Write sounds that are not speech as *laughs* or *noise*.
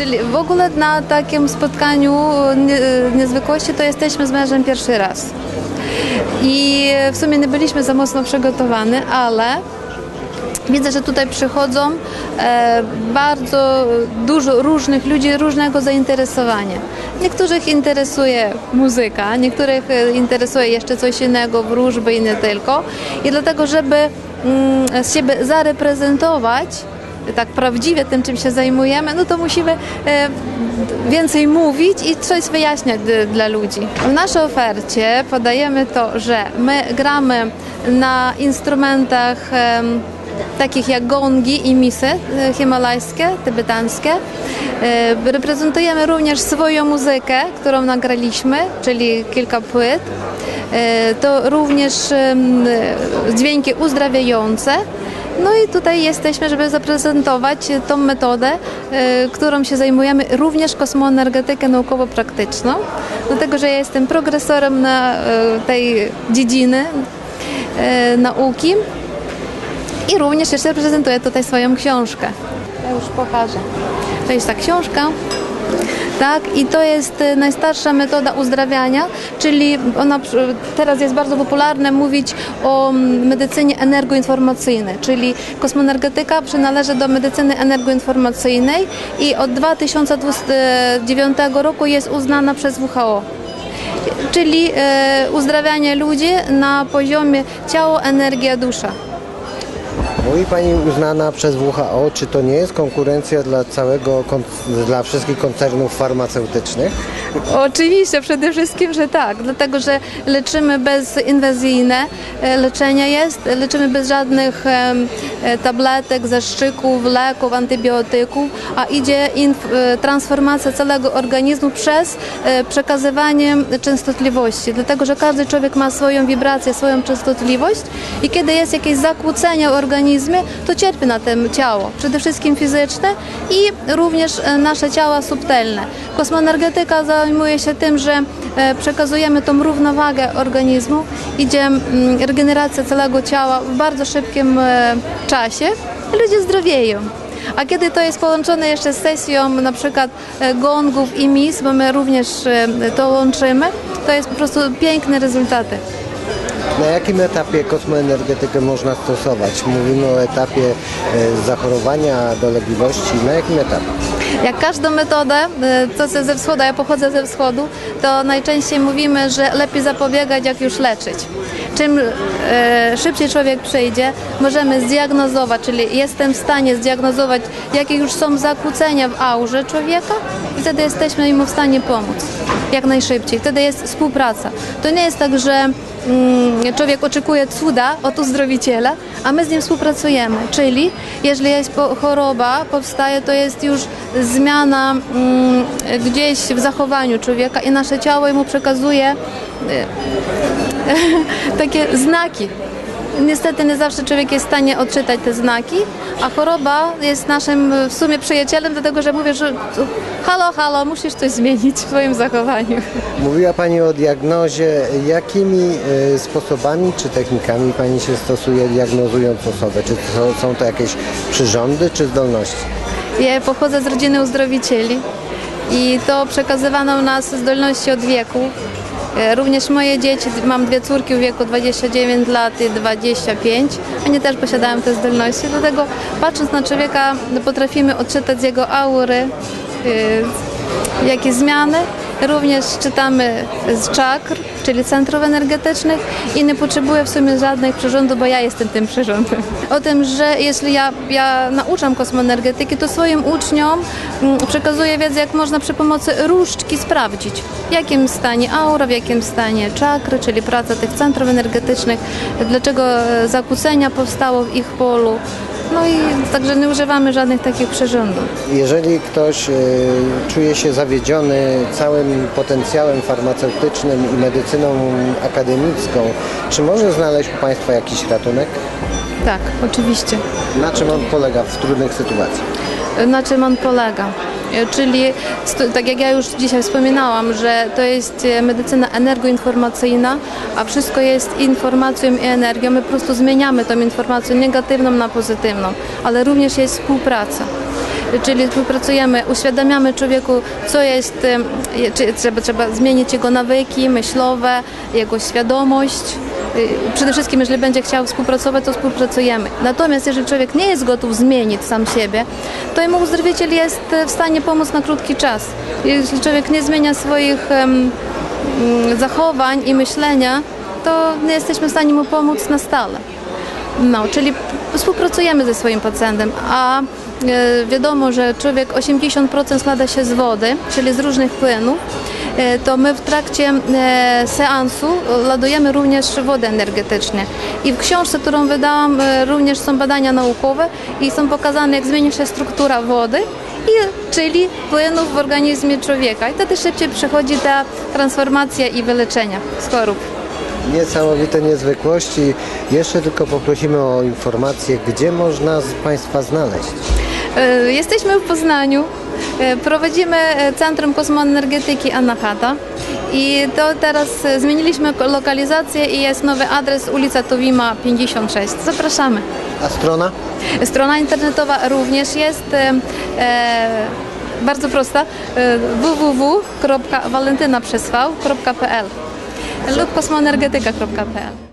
Czyli w ogóle na takim spotkaniu nie- niezwykłości to jesteśmy z mężem pierwszy raz. I w sumie nie byliśmy za mocno przygotowani, ale widzę, że tutaj przychodzą e, bardzo dużo różnych ludzi różnego zainteresowania. Niektórych interesuje muzyka, niektórych e, interesuje jeszcze coś innego, wróżby i nie tylko. I dlatego, żeby mm, siebie zareprezentować, tak prawdziwie tym, czym się zajmujemy, no to musimy e, więcej mówić i coś wyjaśniać dla ludzi. W naszej ofercie podajemy to, że my gramy na instrumentach takich jak gongi i misy e, himalajskie, tybetańskie. E, Reprezentujemy również swoją muzykę, którą nagraliśmy, czyli kilka płyt. To również dźwięki uzdrawiające. No i tutaj jesteśmy, żeby zaprezentować tą metodę, e, którą się zajmujemy, również kosmoenergetykę naukowo-praktyczną, dlatego że ja jestem progresorem na e, tej dziedziny e, nauki i również jeszcze prezentuję tutaj swoją książkę. Ja już pokażę. To jest ta książka. Tak, i to jest e, najstarsza metoda uzdrawiania, czyli ona przy- teraz jest bardzo popularne mówić o mm, medycynie energoinformacyjnej, czyli kosmoenergetyka przynależy do medycyny energoinformacyjnej i od 2009 roku jest uznana przez WHO czyli e, uzdrawianie ludzi na poziomie ciało, energia, dusza. Mówi Pani uznana przez WHO, czy to nie jest konkurencja dla całego, dla wszystkich koncernów farmaceutycznych? Oczywiście, przede wszystkim, że tak, dlatego że leczymy bezinwazyjne, leczenie jest, leczymy bez żadnych tabletek, zastrzyków, leków, antybiotyków, a idzie e, transformacja całego organizmu przez e, przekazywanie częstotliwości, dlatego że każdy człowiek ma swoją wibrację, swoją częstotliwość i kiedy jest jakieś zakłócenie w organizmie, to cierpi na tym ciało, przede wszystkim fizyczne i również e, nasze ciała subtelne. Kosmoenergetyka zajmuje się tym, że e, przekazujemy tą równowagę organizmu, idzie mm, regeneracja całego ciała w bardzo szybkim e, czasie ludzie zdrowieją. A kiedy to jest połączone jeszcze z sesją na przykład e, gongów i mis, bo my również e, to łączymy, to jest po prostu piękne rezultaty. Na jakim etapie kosmoenergetykę można stosować? Mówimy o etapie e, zachorowania, dolegliwości. Na jakim etapie? Jak każdą metodę, to co ze wschodu, ja pochodzę ze wschodu, to najczęściej mówimy, że lepiej zapobiegać, jak już leczyć. Czym e, szybciej człowiek przyjdzie, możemy zdiagnozować, czyli jestem w stanie zdiagnozować, jakie już są zakłócenia w aurze człowieka i wtedy jesteśmy mu w stanie pomóc jak najszybciej. Wtedy jest współpraca. To nie jest tak, że człowiek oczekuje cuda od uzdrowiciela, a my z nim współpracujemy. Czyli jeżeli jest choroba, powstaje, to jest już zmiana mm, gdzieś w zachowaniu człowieka i nasze ciało mu przekazuje e, *laughs* takie znaki. Niestety nie zawsze człowiek jest w stanie odczytać te znaki, a choroba jest naszym w sumie przyjacielem, dlatego że mówię, że halo, halo, musisz coś zmienić w swoim zachowaniu. Mówiła Pani o diagnozie. Jakimi e, sposobami czy technikami Pani się stosuje diagnozując osobę? Czy to, są to jakieś przyrządy czy zdolności? Ja pochodzę z rodziny uzdrowicieli i to przekazywano nas zdolności od wieku. E, Również moje dzieci, mam dwie córki w wieku 29 lat i 25, oni też posiadają te zdolności, dlatego patrząc na człowieka potrafimy odczytać z jego aury, e, jakie zmiany. Również czytamy z czakr, czyli centrów energetycznych i nie potrzebuję w sumie żadnych przyrządów, bo ja jestem tym przyrządem. O tym, że jeśli ja, ja nauczam kosmoenergetyki, to swoim uczniom mm, przekazuję wiedzę, jak można przy pomocy różdżki sprawdzić, w jakim stanie aura, w jakim stanie czakry, czyli praca tych centrów energetycznych, dlaczego zakłócenia powstało w ich polu. No i także nie używamy żadnych takich przyrządów. Jeżeli ktoś e, czuje się zawiedziony całym potencjałem farmaceutycznym i medycyną akademicką, czy może znaleźć u Państwa jakiś ratunek? Tak, oczywiście. Na czym on polega w trudnych sytuacjach? Na czym on polega? E, Czyli, tak jak ja już dzisiaj wspominałam, że to jest e, medycyna energoinformacyjna, a wszystko jest informacją i energią. My po prostu zmieniamy tą informację negatywną na pozytywną, ale również jest współpraca. czyli współpracujemy, uświadamiamy człowieku, co jest, czy trzeba, trzeba zmienić jego nawyki myślowe, jego świadomość. Y, Przede wszystkim, jeżeli będzie chciał współpracować, to współpracujemy. Natomiast jeżeli człowiek nie jest gotów zmienić sam siebie, to jemu uzdrowiciel jest e, w stanie pomóc na krótki czas. Jeśli człowiek nie zmienia swoich mm, zachowań i myślenia, to nie jesteśmy w stanie mu pomóc na stale. No, czyli współpracujemy ze swoim pacjentem, a e, wiadomo, że człowiek 80% składa się z wody, czyli z różnych płynów, to my w trakcie e, seansu ladujemy również wody energetyczne. I w książce, którą wydałam, e, również są badania naukowe i są pokazane, jak zmienia się struktura wody, i, czyli płynów w organizmie człowieka. I wtedy szybciej przychodzi ta transformacja i wyleczenia z chorób. Niesamowite niezwykłości. Jeszcze tylko poprosimy o informację, gdzie można Państwa znaleźć. E, Jesteśmy w Poznaniu. E, Prowadzimy e, Centrum Kosmoenergetyki Anahata i to teraz zmieniliśmy lokalizację i jest nowy adres ulica Towima 56. Zapraszamy. A strona? Strona internetowa również jest e, bardzo prosta www.walentynaprzezv.pl lub kosmoenergetyka.pl